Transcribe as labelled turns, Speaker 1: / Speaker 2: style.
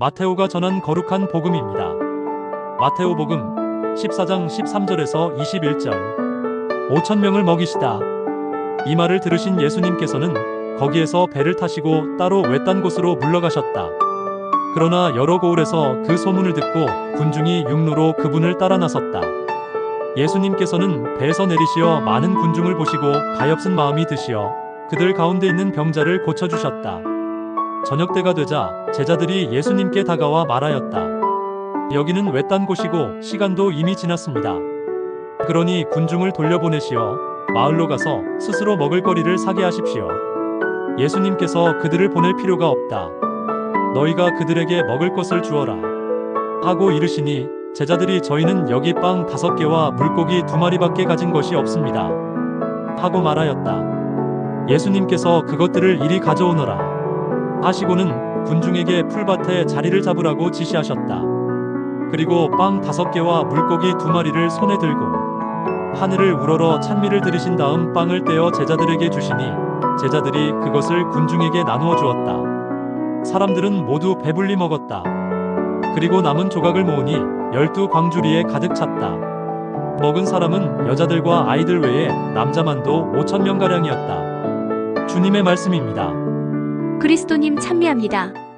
Speaker 1: 마테오가 전한 거룩한 복음입니다. 마테오 복음 14장 13절에서 21절 5천 명을 먹이시다. 이 말을 들으신 예수님께서는 거기에서 배를 타시고 따로 외딴 곳으로 물러가셨다. 그러나 여러 고을에서 그 소문을 듣고 군중이 육로로 그분을 따라 나섰다. 예수님께서는 배에서 내리시어 많은 군중을 보시고 가엾은 마음이 드시어 그들 가운데 있는 병자를 고쳐주셨다. 저녁 때가 되자 제자들이 예수님께 다가와 말하였다. 여기는 외딴 곳이고 시간도 이미 지났습니다. 그러니 군중을 돌려보내시어 마을로 가서 스스로 먹을 거리를 사게 하십시오. 예수님께서 그들을 보낼 필요가 없다. 너희가 그들에게 먹을 것을 주어라. 하고 이르시니 제자들이 저희는 여기 빵 다섯 개와 물고기 두 마리밖에 가진 것이 없습니다. 하고 말하였다. 예수님께서 그것들을 이리 가져오너라. 하시고는 군중에게 풀밭에 자리를 잡으라고 지시하셨다. 그리고 빵 다섯 개와 물고기 두 마리를 손에 들고 하늘을 우러러 찬미를 들으신 다음 빵을 떼어 제자들에게 주시니 제자들이 그것을 군중에게 나누어 주었다. 사람들은 모두 배불리 먹었다. 그리고 남은 조각을 모으니 열두 광주리에 가득 찼다. 먹은 사람은 여자들과 아이들 외에 남자만도 오천 명가량이었다. 주님의 말씀입니다.
Speaker 2: 그리스도님 찬미합니다.